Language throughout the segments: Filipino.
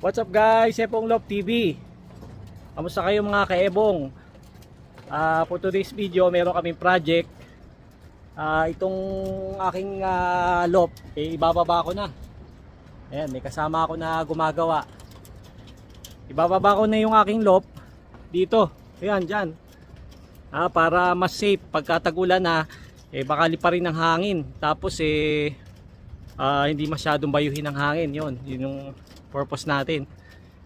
What's up guys? Epong Love TV. Kamusta kayo mga kaebong? Ah, for today's video, meron kaming project. Ah, itong aking ah, loft, eh, ibababa ko na. Ayan, may kasama ako na gumagawa. Ibababa ko na yung aking loft dito. Ayan, dyan. Ah, para mas safe pagka tagulan na, eh baka liparin ng hangin. Tapos eh ah, hindi masyadong bayuhin ng hangin. Yun, yun yung purpose natin.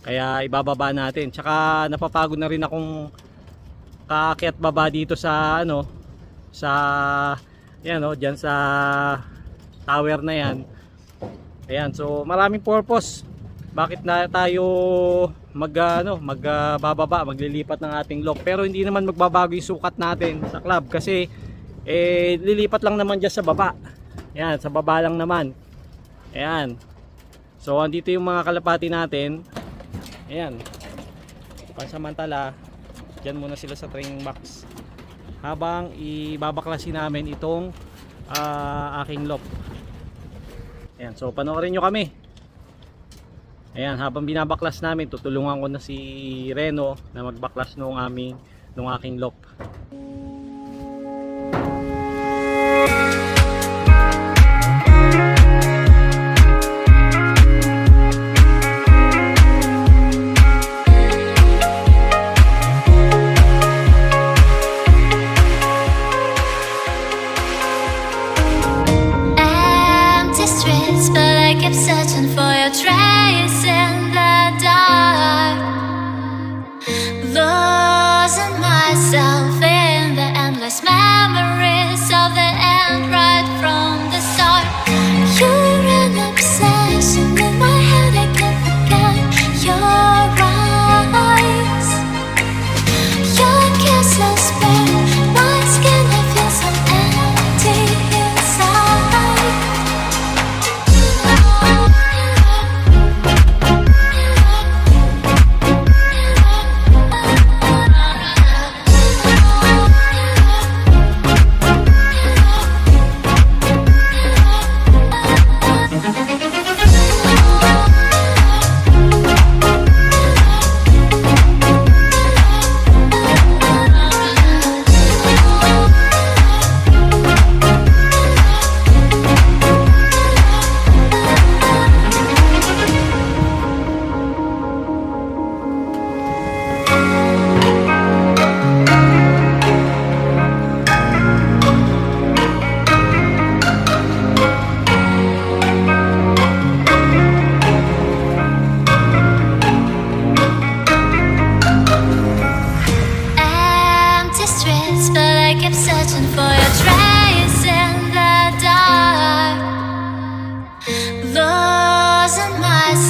Kaya ibababa natin. Tsaka napapagod na rin akong kaakyat baba dito sa ano sa yan oh, diyan sa tower na yan. Ayan, so maraming purpose. Bakit na tayo mag ano, magbababa, maglilipat ng ating lock. Pero hindi naman magbabago yung sukat natin sa club kasi eh lilipat lang naman diyan sa baba. Ayan, sa baba lang naman. Ayan. So andito yung mga kalapati natin. Ayan. Pansamantala, Diyan muna sila sa training box. Habang ibabaklasin namin itong ah, aking lock. Ayan, so panoorin nyo kami. Ayan, habang binabaklas namin, tutulungan ko na si Reno na magbaklas nung aming nung aking lock.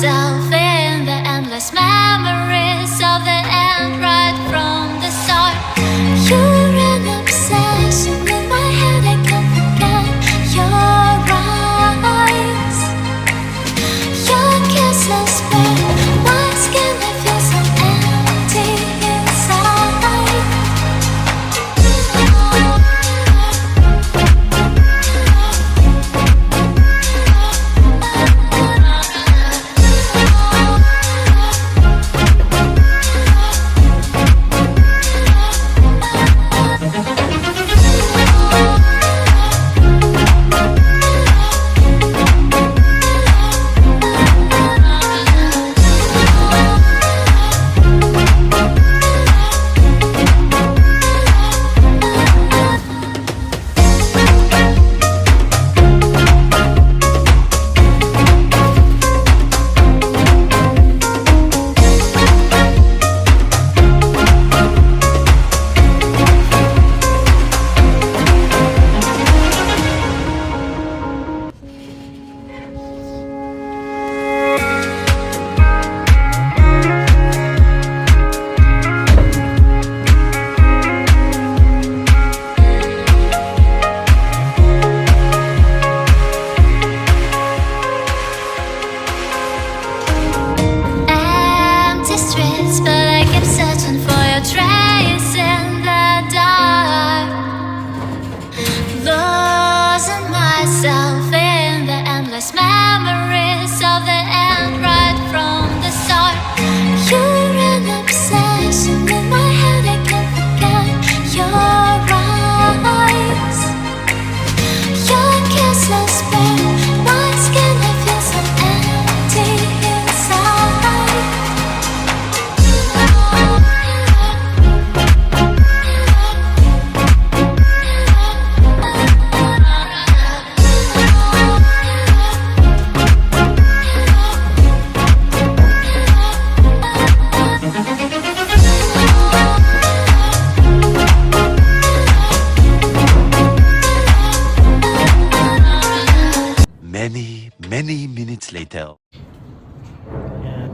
Myself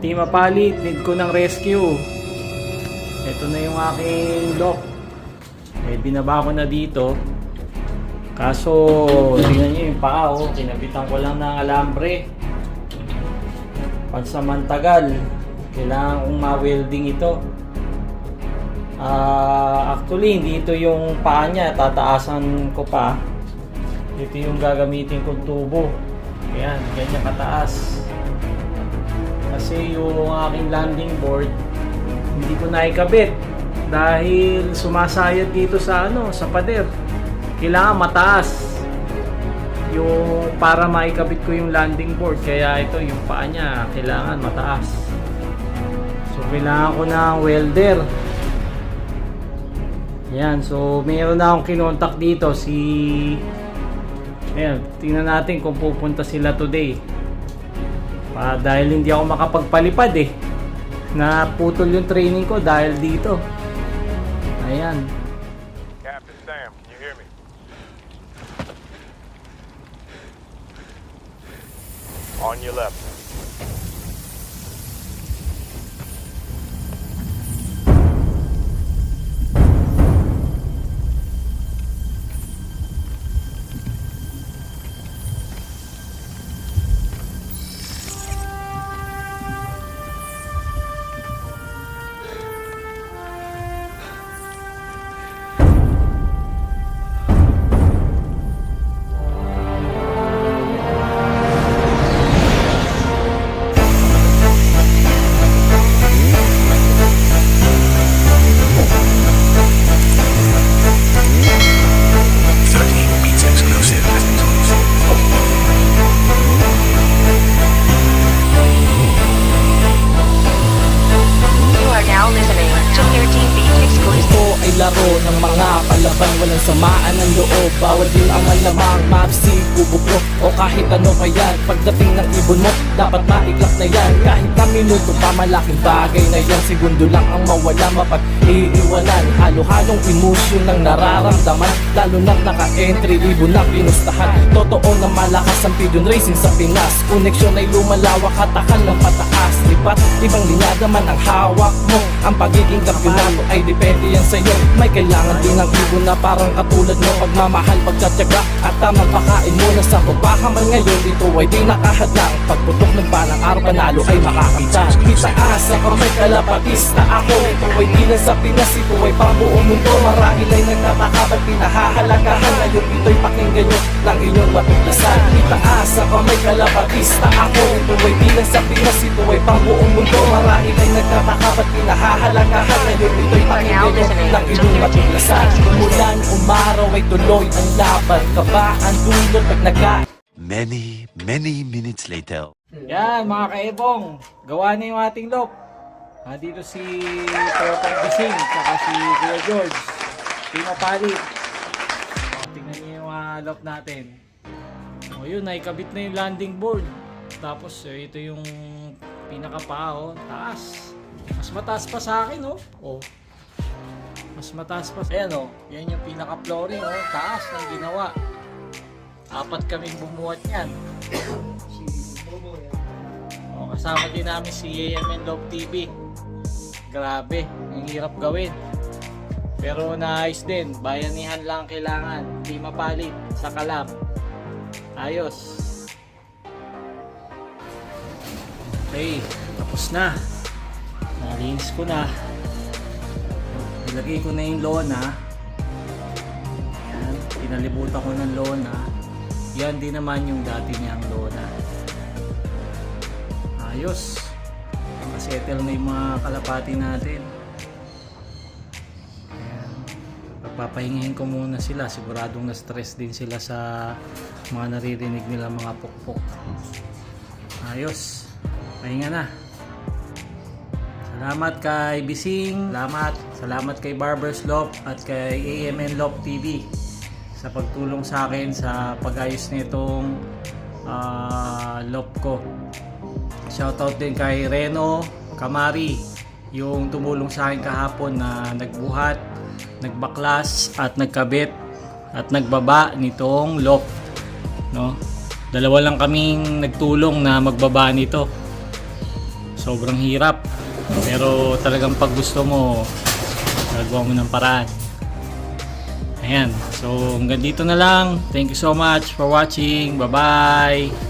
Team Apalit, need ko ng rescue. Ito na yung aking lock. Eh, binaba ko na dito. Kaso, tingnan nyo yung paa, oh. Kinabitan ko lang ng alambre. Pansamantagal. Kailangan kong ma-welding ito. Ah, actually, hindi ito yung paa niya. Tataasan ko pa. Ito yung gagamitin kong tubo. Ayan, ganyan kataas. Kasi yung aking landing board, hindi ko naikabit dahil sumasayad dito sa ano, sa pader. Kailangan mataas yung para maikabit ko yung landing board kaya ito yung paa niya kailangan mataas so kailangan ko ng welder yan so mayroon na akong kinontak dito si ayan tingnan natin kung pupunta sila today pa dahil hindi ako makapagpalipad eh naputol yung training ko dahil dito ayan Captain Sam, can you hear me? On your left. Palaban Walang samaan ng loob Bawal din ang malamang mapsi, kubo ko O kahit ano pa yan Pagdating ng ibon mo Dapat maiglap na yan. Kahit na minuto pa malaking bagay na yan Segundo lang ang mawala mapag-iiwanan Halo-halong emosyon ng nararamdaman Lalo na naka-entry Ibon na pinustahan. Totoo na malakas ang pigeon racing sa Pinas. Koneksyon ay lumalawak Hatakan ng pataas. Iba't ibang linyada man ang hawak mo. Ang pagiging kampyonato ay depende yan sa'yo. May kailangan din ng ibon na parang katulad mo Pagmamahal, pagtsatsaga. At tamang pakain mo na sa papahaman ngayon. Dito ay di nakahadlang. Pagputok ng balang araw panalo ay makakita. Itaas sa kamay kalapatista ako. Ito ay di lang sa Pinas Ito ay pambuong mundo. Marahil ay nagtataka Ba't pinahahalagahan. Ngayon ito'y pakinggan nyo Lang inyong matuklasan. Itaas sa kamay kalapatista ako. Ito ay di lang sa Pinas Ito ay pambuong mundo. Marahil ay nagtataka Ba't pinahahalagahan. Ngayon ito'y pakinggan nyo Lang inyong matuklasan. Umulan, umaraw ay tuloy ang laban. Kaba ang dulot pag nagka Many, many minutes later. Yan mga kaebong, gawa na yung ating loop. Ah, dito si Tropang Bising, saka si Kuya George. Timo Palit. Tingnan niyo yung uh, loop natin. O yun, naikabit na yung landing board. Tapos eh, ito yung pinakapaa, oh, taas. Mas mataas pa sa akin, oh. oh. Mas mataas pa. Ayan, oh. Yan yung pinaka-flooring, oh. Taas ng ginawa. Apat kaming bumuhat niyan. O, kasama din namin si AMN Love TV. Grabe, ang hirap gawin. Pero naayos din, bayanihan lang ang kailangan. Di mapalit sa kalam. Ayos. Okay, tapos na. Nalinis ko na. Ilagay ko na yung lona. Yan, pinalibutan ko ng lona. Yan din naman yung dati niyang lona. Ayos. Nakasettle na yung mga kalapati natin. Ayan. Ko muna sila. Siguradong na-stress din sila sa mga naririnig nila mga pukpok. Ayos. Pahinga na. Salamat kay Bising. Salamat. Salamat kay Barber's Lop at kay AMN Lop TV sa pagtulong sa akin sa pag-ayos nitong ah, lop ko. Shoutout din kay Reno Kamari yung tumulong sa akin kahapon na nagbuhat, nagbaklas at nagkabit at nagbaba nitong loft. No? Dalawa lang kaming nagtulong na magbaba nito. sobrang hirap. Pero talagang pag gusto mo, gagawa mo ng paraan. Ayan. So, hanggang dito na lang. Thank you so much for watching. Bye-bye.